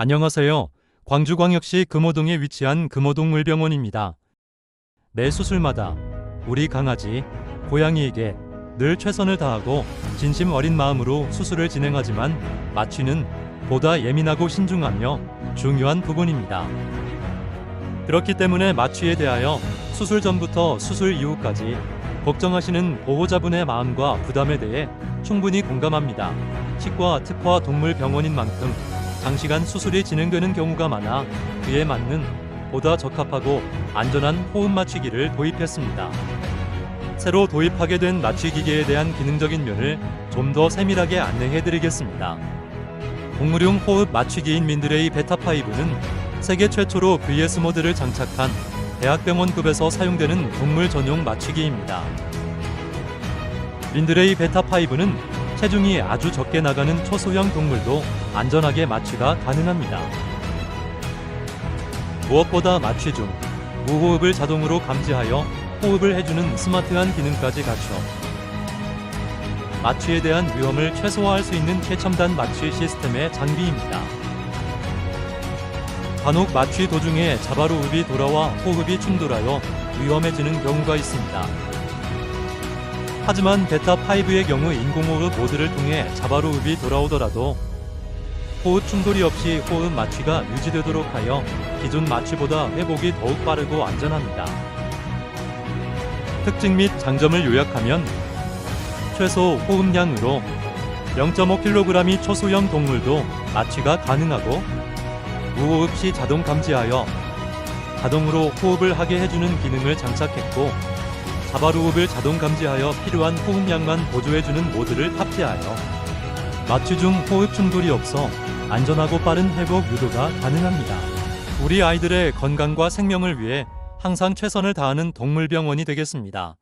안녕하세요. 광주광역시 금호동에 위치한 금호동물병원입니다. 매 수술마다 우리 강아지, 고양이에게 늘 최선을 다하고 진심 어린 마음으로 수술을 진행하지만 마취는 보다 예민하고 신중하며 중요한 부분입니다. 그렇기 때문에 마취에 대하여 수술 전부터 수술 이후까지 걱정하시는 보호자분의 마음과 부담에 대해 충분히 공감합니다. 치과 특화 동물병원인 만큼 장시간 수술이 진행되는 경우가 많아 그에 맞는 보다 적합하고 안전한 호흡 마취기를 도입했습니다. 새로 도입하게 된 마취 기계에 대한 기능적인 면을 좀 더 세밀하게 안내해 드리겠습니다. 동물용 호흡 마취기인 민드레이 베타5는 세계 최초로 VS 모드를 장착한 대학병원급에서 사용되는 동물 전용 마취기입니다. 민드레이 베타5는 체중이 아주 적게 나가는 초소형 동물도 안전하게 마취가 가능합니다. 무엇보다 마취 중 무호흡을 자동으로 감지하여 호흡을 해주는 스마트한 기능까지 갖춰 마취에 대한 위험을 최소화할 수 있는 최첨단 마취 시스템의 장비입니다. 간혹 마취 도중에 자바로흡이 돌아와 호흡이 충돌하여 위험해지는 경우가 있습니다. 하지만 베타5의 경우 인공호흡 모드를 통해 자바로흡이 돌아오더라도 호흡 충돌이 없이 호흡 마취가 유지되도록 하여 기존 마취보다 회복이 더욱 빠르고 안전합니다. 특징 및 장점을 요약하면 최소 호흡량으로 0.5kg이 초소형 동물도 마취가 가능하고 무호흡 시 자동 감지하여 자동으로 호흡을 하게 해주는 기능을 장착했고 자바로흡을 자동 감지하여 필요한 호흡량만 보조해주는 모드를 탑재하여 마취 중 호흡 충돌이 없어 안전하고 빠른 회복 유도가 가능합니다. 우리 아이들의 건강과 생명을 위해 항상 최선을 다하는 동물병원이 되겠습니다.